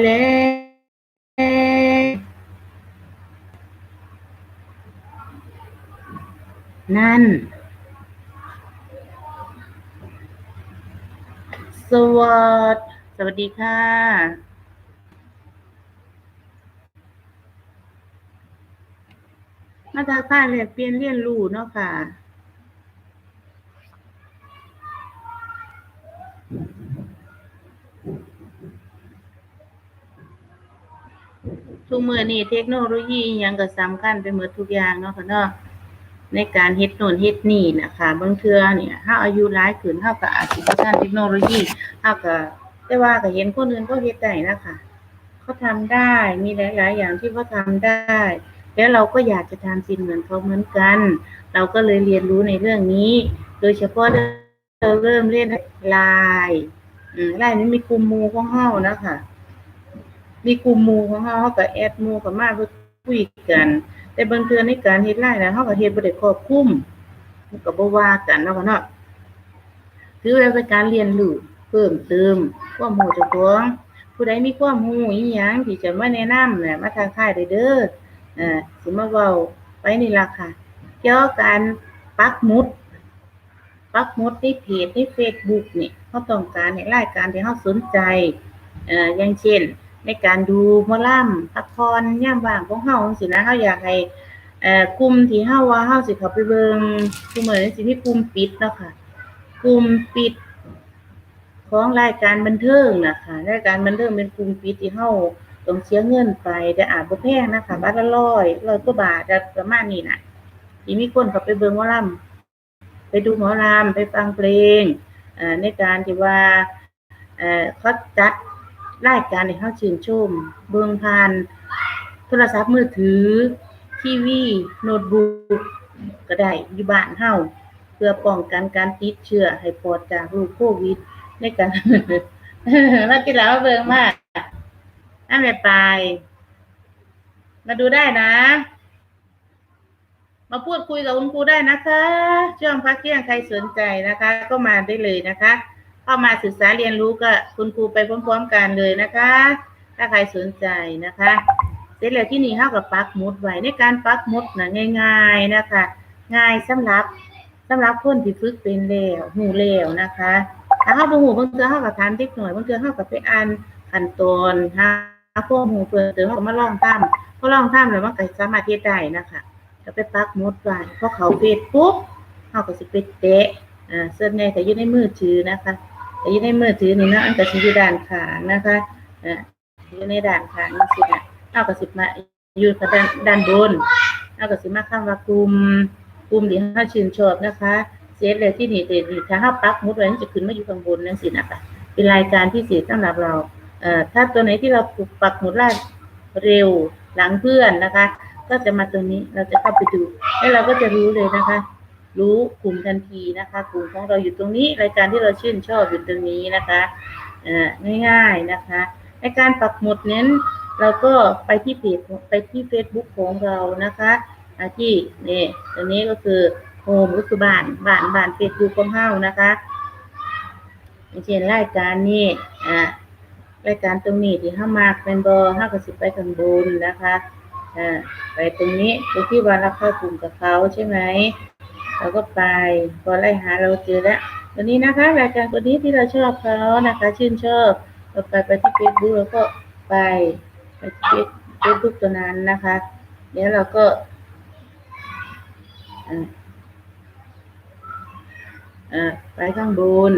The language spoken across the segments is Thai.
แล้วนั่น สวัสดีสวัสดีค่ะ มาทักทายแลกเปลี่ยนเรียนรู้เนาะค่ะ ทุกมือนี่เทคโนโลยียังก็สำคัญไปหมดทุกอย่างเนาะค่ะเนาะในการเฮ็ดโน่นเฮ็ดนี่นะคะบางเทื่อเนี่ยเฮาอายุหลายขึ้นเฮาก็อาจสิบ่ทันเทคโนโลยีเฮาก็แต่ว่าก็เห็นคนอื่นเขาเฮ็ดได้นะคะเขาทำได้มีหลาย ๆ อย่างที่เขาทำได้ แล้วเราก็อยากจะทำสิ่งเหมือนเขาเหมือนกัน เราก็เลยเรียนรู้ในเรื่องนี้ โดยเฉพาะเราเริ่มเล่นไลน์ไลน์นี้มีกลุ่มมูของเฮานะคะ มีกลุ่มหมู่ของเฮาเฮาก็แอดหมู่เข้ามาเพื่อคุยกัน แต่บางเทื่อในการเฮ็ดไลน์แล้วเฮาก็เฮ็ดบ่ได้ครอบคลุมมันก็บ่ว่ากันเนาะค่ะเนาะถือว่าเป็นการเรียนรู้เพิ่มเติมความรู้เจ้าของผู้ใดมีความรู้อีหยังที่จะมาแนะนำน่ะมาทักทายได้เด้อเอ่อสิมาเว้าไปนี่ล่ะค่ะ เกี่ยวกับการปักหมุดปักหมุดในเพจใน Facebook นี่เราต้องการให้รายการที่เราสนใจเอ่ออย่างเช่น ในการดูมอลำพักผ่อนยามว่างของเฮาจังซี่นะเฮาอยากให้เอ่อกลุ่มที่เฮาว่าเฮาสิเข้าไปเบิ่งซุมื้อนี้สิมีกลุ่มปิดเนาะค่ะกลุ่มปิดของรายการบันเทิงนะค่ะรายการบันเทิงเป็นกลุ่มปิดที่เฮาต้องเสียเงินไปแต่อาจบ่แพงนะคะบาทละร้อยร้อยกว่าบาทอะประมาณนี้น่ะที่มีคนเข้าไปเบิ่งหมอลำไปดูหมอลำไปฟังเพลงเอ่อในการที่ว่าเอ่อเขาจัด รายการให้เฮาชื่นชม เบิ่งผ่านโทรศัพท์มือถือ ทีวี โน้ตบุ๊กก็ได้อยู่บ้านเฮาเพื่อป้องกันการติดเชื้อให้ปลอดจากโรคโควิดในการมาที่แล้วเบิ่งมากอันไปไป มาดูได้นะ มาพูดคุยกับคุณครูได้นะคะ ช่วงพักเที่ยงใครสนใจนะคะ ก็มาได้เลยนะคะ เข้ามาศึกษาเรียนรู้กับคุณครูไปพร้อม ๆ กันเลยนะคะ ถ้าใครสนใจนะคะ เสร็จแล้วที่นี่เฮากับปักมุดไว้ในการปักมุดนะง่าย ๆนะคะ ง่ายสำหรับสำหรับคนที่ฝึกเป็นแล้วหูแล้วนะคะถ้าเฮาบ่ฮู้บางเทื่อเฮาก็ถามเด็กหน่อยบางเทื่อเฮาก็ไปอ่านขั้นตอนหาข้อมูลเพิ่มเติมเฮามาลองทำพอลองทำแล้วมันก็สามารถเฮ็ดได้นะคะก็ไปปักมุดไว้พอเขาเฟซปุ๊บเฮาก็สิไปเตะอ่าส่วนใหญ่ยู่ในมือถือนะคะ อยู่ในมือถือนี่นะอันก็สิอยู่ด้านขางนะคะอ่ออยู่ในด้านขางนี่สินะเอาก็สิมาอยู่กับด้านด้านบนเอาก็สิมาคำว่ากลุ่มกลุ่มที่เฮาชื่นชอบนะคะเสร็จแล้วที่นี่เดยวถ้าเฮาปักหมุดไว้มันจะขึ้นมาอยู่ข้างบนนั่นสินะคะเป็นรายการพิเศษสำหรับเราเอ่อถ้าตัวไหนที่เราปักหมุดไล่เร็วหลังเพื่อนนะคะ ก็จะมาตัวนี้เราจะเข้าไปดู แล้วเราก็จะรู้เลยนะคะ รู้กลุ่มทันทีนะคะ กลุ่มของเราอยู่ตรงนี้ รายการที่เราชื่นชอบอยู่ตรงนี้นะคะเอ่อง่ายๆนะคะ ในการปักหมุดเน้นเราก็ไปที่เพจไปที่ Facebook ของเรานะคะอาที่นี่ตัวนี้ก็คือโฮมก็คือบ้านบ้านบ้าน Facebook ของเฮานะคะเช่นรายการนี้อ่ารายการตรงนี้ที่เฮามากเป็นบอเฮาก็สิบไปข้างบนนะคะอ่าไปตรงนี้ตรงที่ว่าเราเข้ากลุ่มกับเขาใช่ไหม เราก็ไปพอไล่หาเราเจอแล้วตัวนี้นะคะรายการตัวนี้ที่เราชอบเขานะคะ ชื่นชอบเราไปไปที่เฟซบุ๊กแล้วก็ไปไปเฟซบุ๊กตัวนั้นนะคะ เดี๋ยวเราก็อ่าไปข้างบน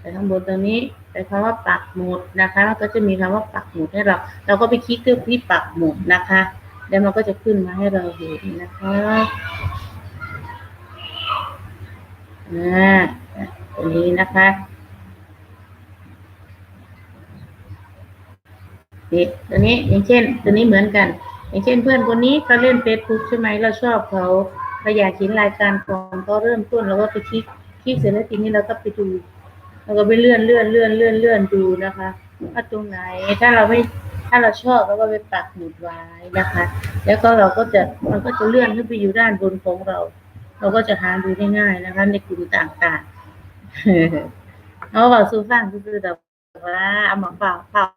ไปข้างบนตรงนี้ไปคำว่าปักหมุดนะคะแล้วก็จะมีคำว่าปักหมุดให้เรา เราก็ไปคลิกที่ปักหมุดนะคะ แล้วมันก็จะขึ้นมาให้เราเห็นนะคะ อ่าตัวนี้นะคะนี่ตัวนี้อย่างเช่น ตัวนี้เหมือนกัน อย่างเช่น เพื่อนคนนี้เขาเล่นเฟซบุ๊กใช่ไหมเราชอบเขาเราอยากเห็นรายการของเขาเริ่มต้นเราก็ไปคลิกคลิกเสร็จแล้วทีนี้เราก็ไปดูเราก็ไปเลื่อนเลื่อนเลื่อนเลื่อนเลื่อนดูนะคะว่าตรงไหนถ้าเราไม่ถ้าเราชอบเราก็ไปปักหมุดไว้นะคะ แล้วก็เราก็จะมันก็จะเลื่อนขึ้นไปอยู่ด้านบนของเรา เราก็จะหาดูได้ง่ายนะคะ ในกลุ่มต่างๆเอาบอกสู้ฟังคือแบบว่าเอามาฝากฝาก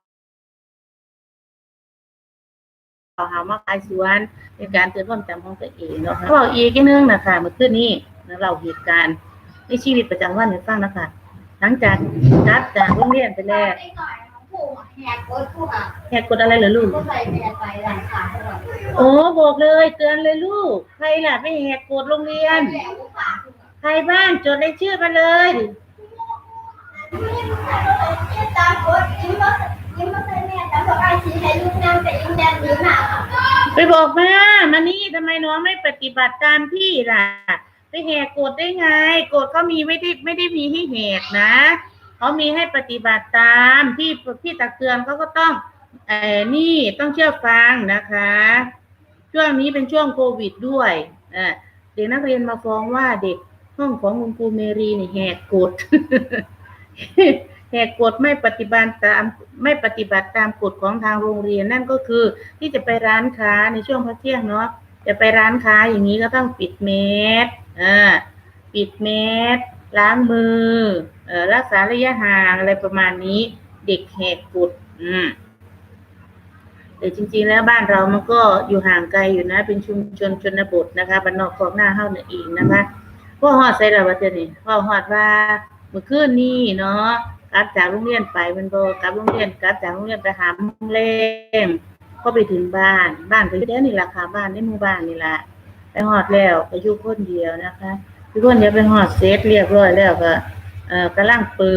หามาขายสวนเป็นการเตือนความจำของตัวเองเนาะค่ะบอกอีกอย่างหนึงนะคะเมื่อคืนนี้เราเหตุการณ์ในชีวิตประจำวันให้ฟังนะคะหลังจากกลับจากโรงเรียนไปแล้วไปหน่อยของผู้แหกกฎผู้อะแหกกฎอะไรเหรอลูกก็ใส่แหกไปหลังขาตลอด โอ้บอกเลยเตือนเลยลูก ใครล่ะไม่แหกกฎโรงเรียน ใครบ้างจดรายชื่อมาเลยตามกฎยิ้มก็ยิ้มก็ใส่แม่แต่พอไอ้ชี้ให้ลูกนั่งแต่ยิ้มแดงยิ้มหนาไปบอกมามานี่ทำไมน้องไม่ปฏิบัติตามพี่ล่ะ ไปแหกกฎได้ไงกฎเขามีไม่ได้ไม่ได้มีให้แหกนะเขามีให้ปฏิบัติตามพี่พี่ตักเตือนเขาก็ต้องเออนี่ต้องเชื่อฟังนะคะ ช่วงนี้เป็นช่วงโควิดด้วยเด็กนักเรียนมาฟ้องว่าเด็กห้องของคุณครูเมรีนี่แหกกฎแหกกฎไม่ปฏิบัติตามไม่ปฏิบัติตามกฎของทางโรงเรียนนั่นก็คือที่จะไปร้านค้าในช่วงพักเที่ยงเนาะจะไปร้านค้าอย่างนี้ก็ต้องปิดเมสอ่าปิดเมสล้างมือเออรักษาระยะห่างอะไรประมาณนี้ เด็กแหกกฎอืม แต่จริง ๆ แล้วบ้านเรามันก็อยู่ห่างไกลอยู่นะ เป็นชุมชนชนบทนะคะบ้านนอกของหน้าเฮาเนี่ยเองนะคะพ่อฮอดใส่ละว่าเจ้านี่พ่อฮอดว่าเมื่อคืนนี้เนาะกลับจากโรงเรียนไปมันบ่กลับโรงเรียนกลับจากโรงเรียนไปหาโมงแรงก็ไปถึงบ้านบ้านก็อยู่แถวนี่แหละค่ะบ้านในหมู่บ้านนี่แหละไปหอดแล้วก็อยู่คนเดียวนะคะอยู่คนเดียวไปหอดเสร็จเรียบร้อยแล้วก็เอ่อกำลังเปิ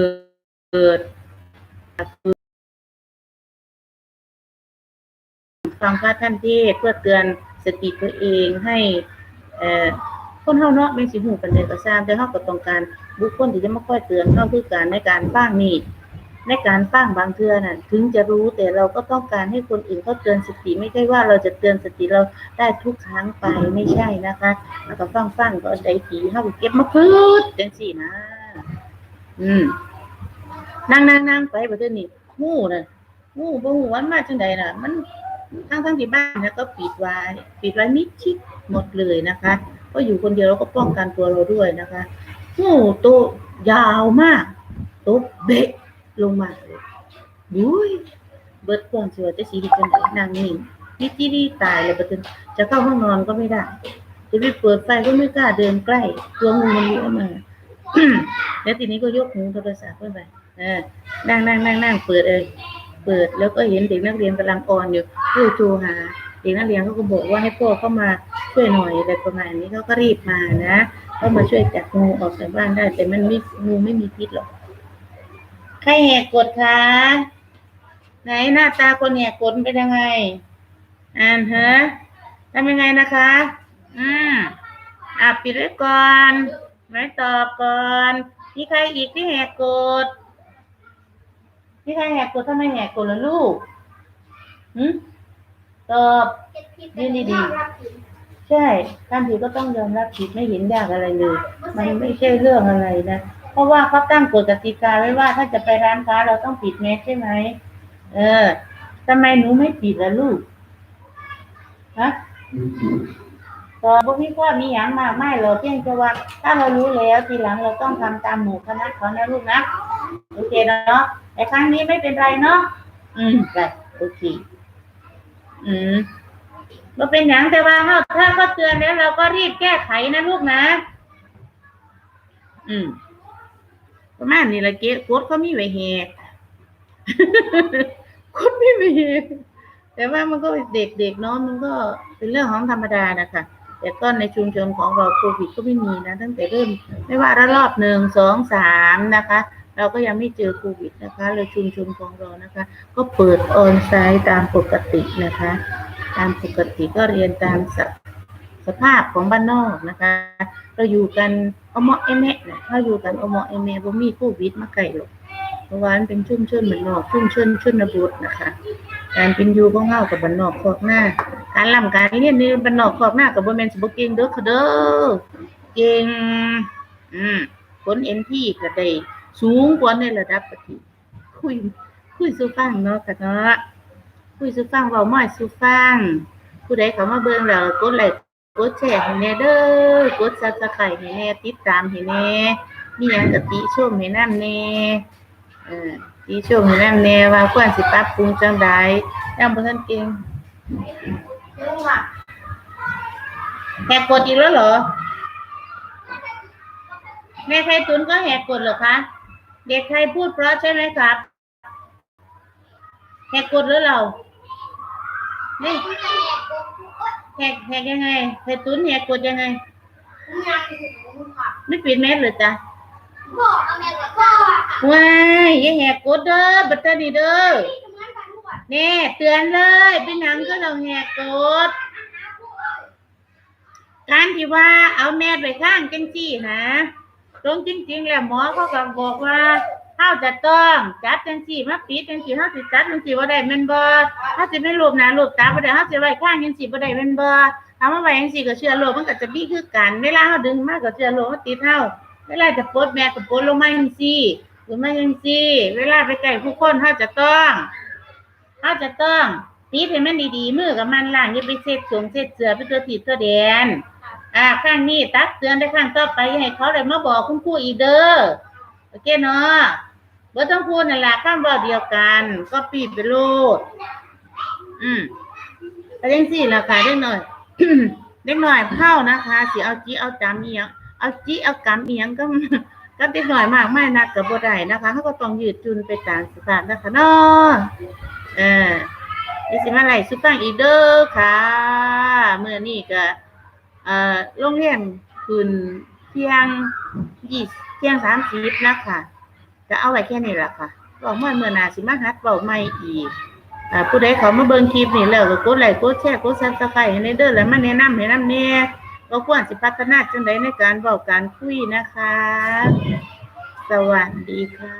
ด ฟังพระท่านเทศเพื่อเตือนสติตัวเองให้เอ่อคนเฮาเนาะไม่สิหูกันเลยก็ทราบแต่เฮาก็ต้องการบุคคลที่จะมาค่อยเตือนเฮาคือการในการฟังนี่ในการฟังบางเทื่อน่ะถึงจะรู้แต่เราก็ต้องการให้คนอื่นเขาเตือนสติไม่ใช่ว่าเราจะเตือนสติเราได้ทุกครั้งไปไม่ใช่นะคะแล้วก็ฟังฟังก็ได้ผีเฮาเก็บมาพืชจังซี่นะ อืมนั่งนั่งนั่งไปบ่เทื่อนี่งูน่ะงูบ่ฮู้ว่ามันมาจังใดน่ะ มัน ทั้งทั้งที่บ้านนี่ยก็ปิดไว้ปิดไว้มิดชิดหมดเลยนะคะ ก็อยู่คนเดียวเราก็ป้องกันตัวเราด้วยนะคะงูตัวยาวมากตัวเบะลงมาเลยยุ้ยเบิดความเชือจะสีดิจังไดนนางนิ่งนี่ที่ดีตายเลยประเด็นจะเข้าห้องนอนก็ไม่ได้ จะไปเปิดไฟก็ไม่กล้าเดินใกล้กลัวงูมันเลื้อยมาแล้วทีนี้ก็ยกหูโทรศัพท์ขึ้นไปเออนั่งนั่งนั่งนั่งเปิดเอย เปิด แล้วก็เห็นเด็กนักเรียนกำลังออนอยู่ผู้โทรหาเด็กนักเรียนเขาก็บอกว่าให้พ่อเข้ามาช่วยหน่อยอะไรประมาณนี้เขาก็รีบมานะเข้ามาช่วยจับงูออกจากบ้านได้ แต่มันไม่งูไม่มีพิษหรอกใครแหกกฎคะไหนหน้าตาคนแหกกฎเป็นยังไงอ่านเถอะทำยังไงนะคะ อืมอะปิดไว้ก่อนไว้ตอบก่อน มีใครอีกที่แหกกฎ มีใครแหกกฎทำไมแหกกฎล่ะลูกหืมตอบใช่ท่านผิดก็ต้องยอมรับผิดไม่เห็นยากอะไรเลย มันไม่ใช่เรื่องอะไรนะ เพราะว่าเขาตั้งกฎกติกาไว้ว่าถ้าจะไปร้านค้าเราต้องปิดแมสใช่ไหม เออทำไมหนูไม่ปิดล่ะลูก ฮะตอบว่าพี่พ่อมีอย่างมากไม่หรอกเพียงแต่ว่า ถ้าเรารู้แล้วทีหลังเราต้องทำตามหมู่คณะเขานะลูกนะ โอเคเนาะแต่ครั้งนี้ไม่เป็นไรเนาะอืมไปโอเคอืมเราเป็นอย่างแต่ว่าเขาถ้าเขาเตือนแล้วเราก็รีบแก้ไขนะลูกนะ อืมประมาณนี้ละเกดกดเขามีไว้แหกกดไม่มีแหกแต่ว่ามันก็เด็กๆเนาะมันก็เป็นเรื่องของธรรมดานะคะแต่ก็ในชุมชนของเราโควิดก็ไม่มีนะ ตั้งแต่เริ่ม ไม่ว่าระลอกหนึ่งสองสามนะคะ เราก็ยังไม่เจอโควิดนะคะ เลยชุมชนของเรานะคะ ก็เปิดออนไซต์ตามปกตินะคะ ตามปกติก็เรียนตามสสภาพของบ้านนอกนะคะ เราอยู่กันเอเหมาะเอเมะเนี่ยเราอยู่กันเอเหมาะเอเมะบ่มีโควิดมาไกลหรอกเพราะว่ามันเป็นชุ่มชนเหมือนนอกชุ่มชนชนบทนะคะ การเป็นอยู่ของเฮากับบ้านนอกคอกหน้า การลำการเรียนนี่บ้านนอกคอกหน้ากับบ่แม่นสิบ่เก่งเด้อค่ะเด้อเก่งอืมผลเอ็นที่ก็ได้ สูงกว่าในระดับประเทศคุยคุยสู่ฟังเนาะค่ะเนาะคุยสู่ฟังเว้าม้อยสู่ฟังผู้ใดเขามาเบิ่งแล้วกดไลค์กดแชร์ให้แน่เด้อกด Subscribe ให้แน่ติดตามให้แน่มีหยังกติชมให้นำแน่เออติชมให้นำแน่ว่าควรสิปรับปรุงจังใดยังบ่ทันเก่งแหกกฎอีกแล้วเหรอแม่ไข่ตุนก็แหกกฎเหรอคะ เด็กไทยพูดเพราะใช่ไหมครับแหกกฎหรือเรานี่แหกแหกยังไงไข่ตุนแหกกฎยังไงผมอยากถึงลุงค่ะไม่ปิดแมสเลยจ้ะพ่อเอาแม่กับพ่อค่ะว้ายอย่าแหกกฎเด้อบัตเตอร์ดีเด้อที่ทำงานกันทุกวันแน่เตือนเลยเป็นหนังก็ต้องแหกกฎการที่ว่าเอาแม่ไปข้างจังซี่นะ ตรงจริง ๆ แล้วหมอเขาก็บอกว่าเฮาจะต้องจัดจังซี่มาปิดจังซี่เฮาสิจัดจังซี่บ่ได้แม่นบ่เฮาสิไม่รูปหน้ารูปตาบ่ได้เฮาสิไว้ข้างจังซี่บ่ได้แม่นบ่ถ้ามาไว้จังซี่ก็เชื้อโรคมันก็จะมีคือกันเวลาเฮาดึงมาก็เชื้อโรคมันติดเฮาเวลาจะปลดแม่ก็ปลดลงมาจังซี่หรือมาจังซี่ เวลาไปใกล้ผู้คนเฮาจะต้องเฮาจะต้องติดให้มันดีๆมือกับมันล้างอย่าไปเช็ดสวงเช็ดเสื้อไปตัวติดตัวแดน อ่าข้างนี้ตักเตือนได้ข้างต่อไปให้เขาได้มาบอกคุณครูอีเด้อโอเคเนาะเบอต้องพูดนั่นแหละข้างเบาเดียวกัน ก็ปีดไปโลดอืมประเด็นสี่ราคาเล็กหน่อยเล็กหน่อยเข้านะคะสิเอาจีเอาจำเอียงเอาจีเอากำเอียงก็ก็เล็กหน่อยมากไม่นักกับบ่ได้นะคะเขาก็ต้องยืดจุนไปตามสถานนะคะเนาะเออดิสิมาไหลสุฟังอีเด้อค่ะเมื่อนี้ก็ เอ่อโรงเรียนคืนเที่ยงยี่เที่ยงสามสิบนะคะจะเอาไว้แค่นี้แหละค่ะบอกเมื่อเมื่อนาสิมาฮัดบาใหม่อีกอผู้ใดเขามาเบิ่งคลิปนี่แล้วก็กดไลค์กดแชร์กดซับสไครต์ให้ในเด้อแล้วมาแนะนำให้นำแน่ก็ควรสิพัฒนาจังไดในการเว้าการคุยนะคะ สวัสดีค่ะ